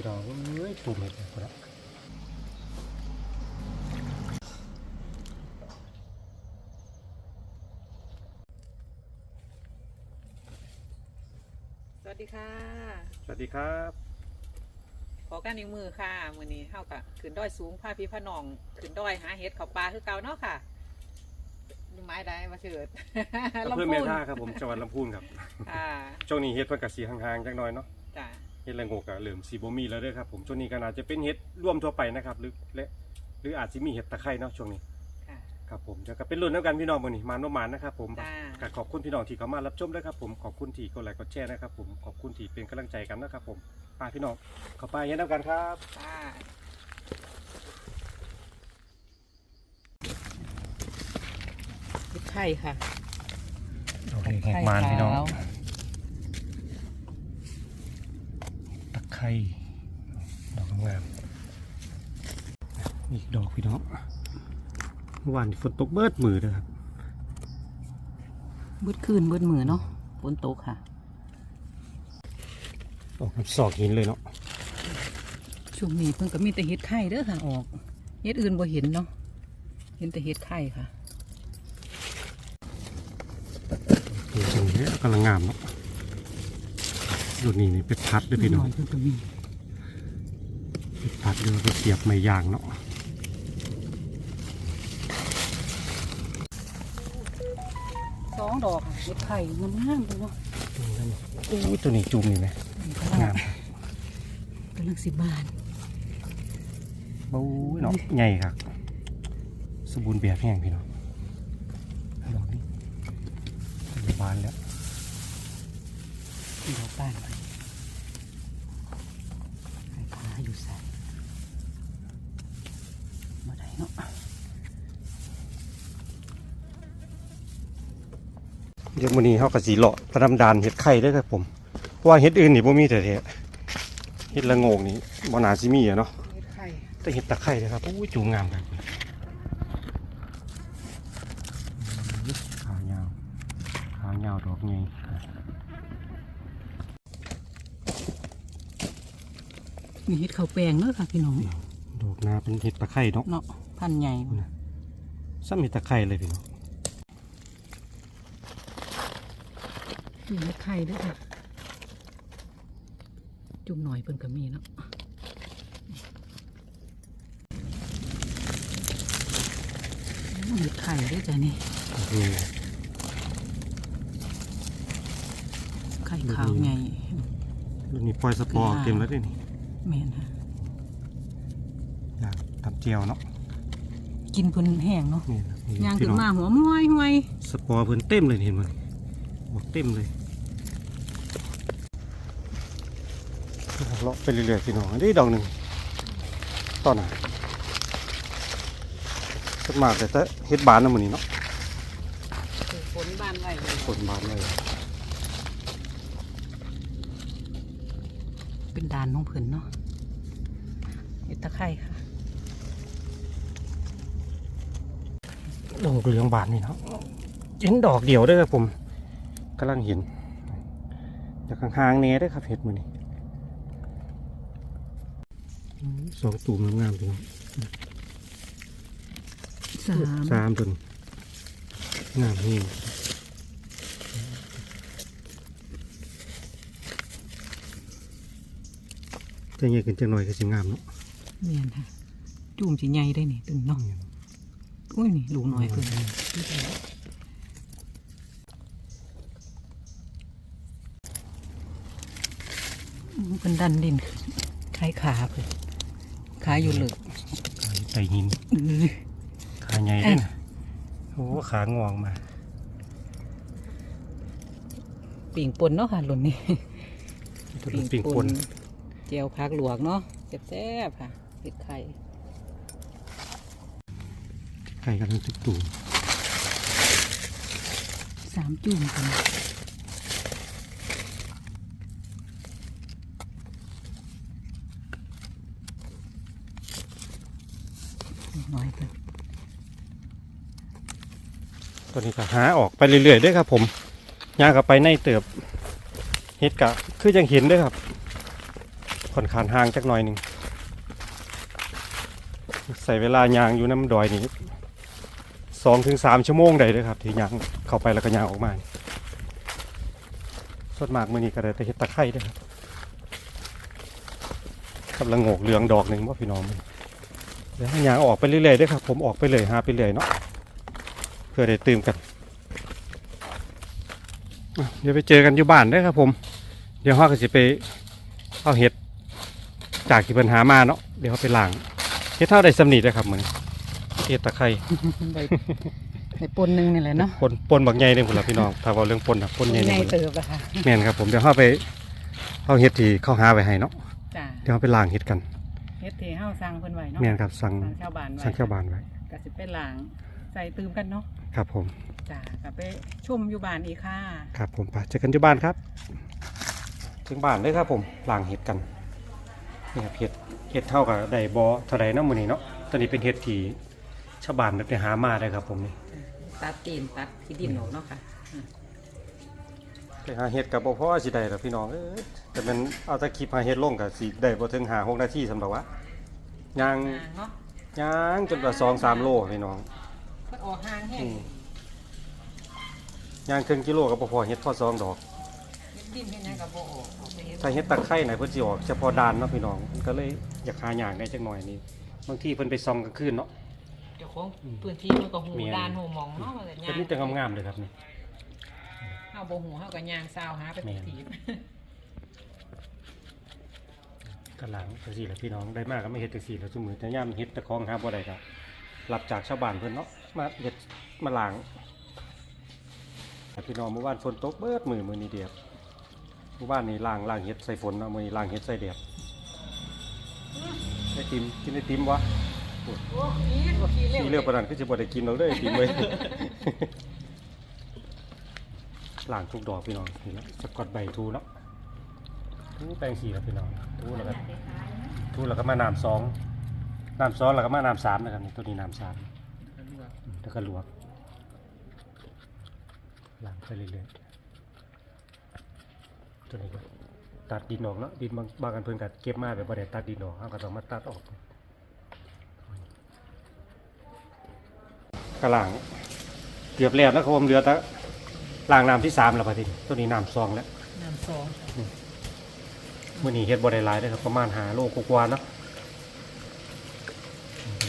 พี่น้องเอ้ยตุ่มเห็ดเลยคนละสวัสดีค่ะสวัสดีครับขอการนิ้วมือค่ะมือนี้เฮากะขึ้นดอยสูงพาพี่พาน้องขึ้นดอยหาเห็ดเขาปลาคือเก่าเนาะค่ะนี่ไม้ได้มาเถิดอำเภอเมท่าครับผมจังหวัดลำพูนครับค่ะช่วงนี้เฮ็ดเพิ่นกสีห่างๆจักหน่อยเนาะจ้ะเฮ็ดละโงกอะเหลือมสีบ่มีแล้วเด้อครับผมช่วงนี้ก็น่าจะเป็นเฮ็ดร่วมทั่วไปนะครับหรือและหรืออาจสิมีเฮ็ดตะไคร้เนาะช่วงนี้ค่ะ ครับผมเดี๋ยวก็เป็นรุ่นน้ำกันพี่น้องมื้อนี้มาโนมานนะครับผมจ้า ก็ขอบคุณพี่น้องที่เข้ามารับชมด้วยครับผมขอบคุณที่กดไลค์กดแชร์นะครับผมขอบคุณที่เป็นกำลังใจกันนะครับผมพาพี่น้องเข้าไปเฮ็ดน้ำกันครับค่ะพริกไทยค่ะ ดอกนี้มานพี่น้องตะ ไคร้ดอกงามอีกดอกพี่น้องเมื่อวานฝนตกเบิดมือเลยครับเบิดคืนเบิดมือเนาะฝนตกค่ะออกน้ำซอกหินเลยเนาะช่วงนี้เพิ่งก็มีแต่เห็ดไข่เด้อค่ะออกเห็ดอื่นบ่เห็นเนาะเห็นแต่เห็ดไข่ค่ะนี่ตรงนี้กำลังงามเนาะ รุ่นนี้นี่เป็นพัดด้วยพี่น้องเพิ่งก็มีเป็นพัดเดี๋ยวเราไปเสียบไม้ยางเนาะสองดอกค่ะเห็ดไข่งามๆเลยเนาะโอ้ยตัวนี้จุ่มนี่ไหมงามกำลังสิบบานโอ้ยเนาะใหญ่ครับสมบูรณ์แบบแห้งพี่น้องดอกนี้บานแล้ว ดอกบานไปไข่ปลาอยู่ใส่มาได้เนาะเดี๋ยวมื้อนี้เฮาก็สิเลาะประดำดานเห็ดไข่เด้อครับผม เพราะว่าเห็ดอื่นนี่บ่มีแต่แท้เห็ดละโงกนี่บ่น่าสิมีอะเนาะเห็ดไข่แต่เห็ดตะไคร้นะครับโอ้ยจูงงามครับขาวยาวขาวยาวดอกใหญ่ มีเห็ดข้าวแปลงเนาะค่ะพี่น้องดอกนาเป็นเห็ดตะไคร้เนาะเนาะพันธุ์ใหญ่ซ้ำเห็ดตะไคร้เลยพี่น้องมีเห็ดไข่ด้วยค่ะ จุ่มหน่อยเพิ่นก็มีเนาะเห็ดไข่ด้วยจ้ะนี่นี่ไข่ขาวใหญ่รุ่นนี้ปล่อยสปอร์เต็มแล้วเด้วยนี่ แม่นค่ะ อยากทำเจียวเนาะกินเพิ่นแห้งเนาะนี่นะนี่ย่างพี่ขึ้นน้องมาหัวม้วยห้วยสปอร์เพิ่นเต็มเลยเห็นมั้ยบอกเต็มเลยเลาะไปเรื่อยๆพี่น้องอันนี้ดอกหนึ่งต้นอะขึ้นมาแต่แต่เฮ็ดบานนะมื้อนี้เนาะฝนบานไว้คนบานเลย เป็น ดานของเพิ่นเนาะเห็ดตะไคร้ค่ะดอกเหลืองบานนี่เนาะเห็นดอกเดียวเด้อครับผมกำลังเห็นจากห่างๆแน่เด้อครับเห็ดมื้อนี้อืมสองตูมงามๆพี่น้องสามสามตัวนี้งามนี่ จะใหญ่ขึ้นจังหน่อยก็สิงามเนาะเมียนค่ะจุ่มสิใหญ่ได้นี่ตึงเนาะอุ้ยนี่ลูกน้อยเพิ่นอืมเพิ่นดันดินคล้ายขาเพิ่นขาอยู่เหลึกไต่หินอื้อขาใหญ่ด้วยนะโอ้ขางวงมาปิ่งปนเนาะค่ะหล่นนี่ตัวเป็นปิงปน เจียวพักหลวกเนาะแซ่บๆค่ะเห็ดไข่ไก่กันทั้งทุกตูมสามจุ่มกันน้อยเพิ่นตัวนี้ก็หาออกไปเรื่อยๆเด้วยครับผมย่างกับไปในเติบเฮ็ดกะคือยังเห็นเด้วยครับ ค่อนข้างห่างจักหน่อยหนึ่งใส่เวลายางอยู่น้ำดอยนี่สองถึงสามชั่วโมงได้เลยครับที่ยางเข้าไปแล้วก็ยางออกมาส่วนมากมือนี้ก็ได้แต่เห็ดตะไคร้ด้วยครับกำลังโงกเหลืองดอกหนึ่งว่าพี่น้องเดี๋ยวให้ยางออกไปเรื่อยๆด้วยครับ ผมออกไปเลยหาไปเรื่อยเนาะเพื่อได้ตื่มกันเดี๋ยวไปเจอกันอยู่บ้านเด้ครับผม เดี๋ยวเขาก็จะไปเอาเห็ด จากที่ปัญหามาเนาะเดี๋ยวเขาไปล้างเห็ดเท่าได้สำนีได้อครับเหมือนเห็ดตะไคร้ได้ได้ปนหนึ่งนี่แหละเนาะปนปนบักใหญ่เลยคุณล่ะพี่น้องถ้าเว่าเรื่องปนนะปนใหญ่ใหเลยญ่เติบอะค่ะแม่นครับผมเดี๋ยวเขาไปเอาเห็ดที่เขาหาไว้ให้เนาะจ้าเดี๋ยวเขาไปล้างเห็ดกันเฮ็ดที่เฮาสั่งเพิ่นไว้เนาะแม่นครับสั่งสั่งชาวบ้านไว้สั่งชาวบ้านไว้ก็สิไปล้างใส่ตืมกันเนาะครับผม จ้าก็ไปชุ่มอยู่บ้านอีกค่ะ ครับผมไปเจอกันที่บ้านครับ ถึงบ้านเลยครับผมล้างเห็ดกัน นี่ครับเห็ดเห็ดเท่ากับได้บอเท่าไรเนาะมือนี้เนาะตอนนี้เป็นเห็ดที่ชาวบ้านได้หามาได้ครับผมนี่ตัดตีนตัดขี้ดินออกเนาะค่ะไปหาเห็ดกับบ่พ่อสิได้หรอกพี่น้องเอ้ยแต่มันเอาแตะคลิปหาเห็ดลงกับสิได้บ่ถึงหาหกนาทีสำหรับว่ายางห่างเนาะยางจนกว่าสองสามโลพี่น้องเพิ่นออกห่างแห้งอืมยางครึ่งกิโลกับบ่พอเห็ดพอสองดอกเฮ็ดดินเฮ็ดหยังก็บ่ออกออกไปเฮ็ด ถ้าเห็ดตะไคร้ไหนะเพิ่นสิออกเฉพาะดานเนาะพี่น้องมันก็เลยอยากหาอย่างได้จักหน่อยนี่บางทีเพิ่นไปส่องกลางคืนเนาะเจ้าของพื้นที่มันก็หูเมียนดานหูหมองเนาะว่าแต่เป็นนี่แต่งามๆเลยครับนี่ เฮาบ่หูเฮาก็ย่างซาวหาไปเมียนถีบกำลังจังซี่แหละพี่น้องได้มากก็ไม่เฮ็ดจังซี่แล้วซุมื้อแต่ยามเฮ็ดตะของหาบ่ได้ก็รับจากชาวบ้านเพิ่นเนาะมาเฮ็ดมาล้างแต่พี่น้องเมื่อวานฝนตกเบิดมื้อมื้อนี้เดียว เมื่อวานนี่ล้างล้างเฮ็ดใส่ฝนเนาะมื้อนี้ล้างเฮ็ดใส่แดดไอติมกินไอติมวะโอ้ขี้ขี้เร็วที่เลือกปานนั้นคือสิบ่ได้กินเราเด้อไอติมเว้ยล้างทุกดอกพี่น้องนี่ละสะกดใบทูเนาะทูแปลงสีแล้วพี่น้องทูแล้วก็ทูแล้วก็มาน้ำสองน้ำสองแล้วก็มาน้ำสามนะครับนี่ตัวนี้น้ำสามอืมแล้วก็ลวกล้างไปเรื่อยๆ ตัวนี้ก็ตัดดินออกเนาะดินบางบางอันเพิ่นก็เก็บมาแบบบ่ได้ตัดดินออกเราก็ต้องมาตัดออกกระหลังเกือบแล้วนะครับผมเหลือแต่ล้างน้ำที่สามแล้วพอดีตัวนี้น้ำสองแล้วน้ำสองมื่อนี้เฮ็ดบ่ได้หลายเด้อครับประมาณหาโลกว่าๆเนาะ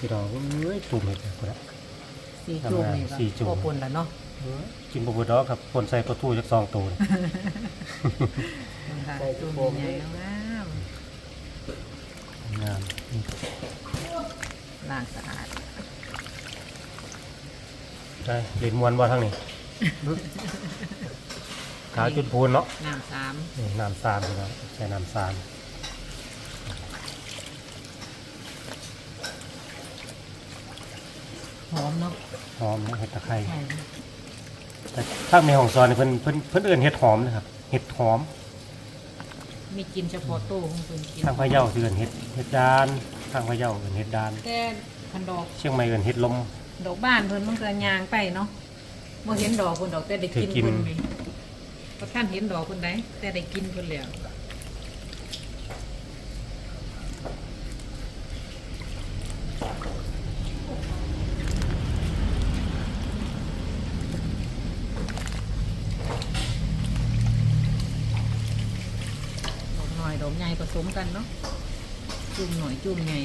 พี่น้องเอ้ยตุ่มเห็ดเนี่ยพุ่นละสีจุ่มนี่ก็สีจุ่มพอปนแล้วเนาะ กินบ่เบิดดอกครับคนใส่ปลาทูจักสองตัวนี่ ค่ะจุ่มใหญ่ๆงามงามนี่ๆล้างสะอาดได้เล่นมวนบ่ทางนี้ขาวจุดพูนเนาะน้ำสามนี่น้ำซานพี่น้องใส่น้ำซานหอมเนาะหอมเนาะเห็ดตะไคร้หอ มแต่ถ้าในห้องซอนนี่เพิ่นเพิ่นเพิ่นเอิ้นเห็ดหอมนะครับเห็ดหอมมีกินเฉพาะตู้ของเพิ่นกินทางพะเยาสิเอิ้นเห็ดเห็ดดานทางพะเยาเอิ้นเห็ดดาน แต่พันดอกเชียงใหม่เอิ้นเห็ดลม ดอกบ้านเพิ่นมันก็ยางไปเนาะบ่เห็นดอกเพิ่นดอกแต่ได้กินได้กินเพิ่นนี่บ่ท่านเห็นดอกเพิ่นได้แต่ได้กินเพิ่นแล้ว ดอกใหญ่ผสมกันเนาะจุ่มหน่อยจุ่มใหญ่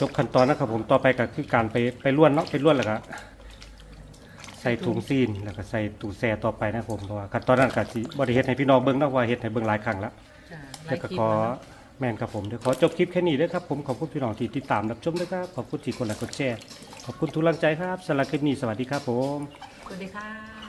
จบขั้นตอนนะครับผมต่อไปก็คือการไปไปล้วนเนาะไปล้วนแล้วก็ใส่ถุงซีนแล้วก็ใส่ตู้แช่ต่อไปนะครับผมเพราะว่าขั้นตอนนั้นก็สิบ่ได้เฮ็ดให้พี่น้องเบิ่งเนาะว่าเฮ็ดให้เบิ่งหลายครั้งแล้วจ้ะหลาแล้ยวก็คลิปขอแล้วเนาะแม่นครับผมเดี๋ยวขอจบคลิปแค่นี้เด้อครับผมขอบคุณพี่น้องที่ติดตามรับชมด้วยครับขอบคุณที่กดไลค์กดแชร์ขอบคุณทุกกำลังใจครับสำหรับคลิปนี้สวัสดีครับผม สวัสดีค่ะ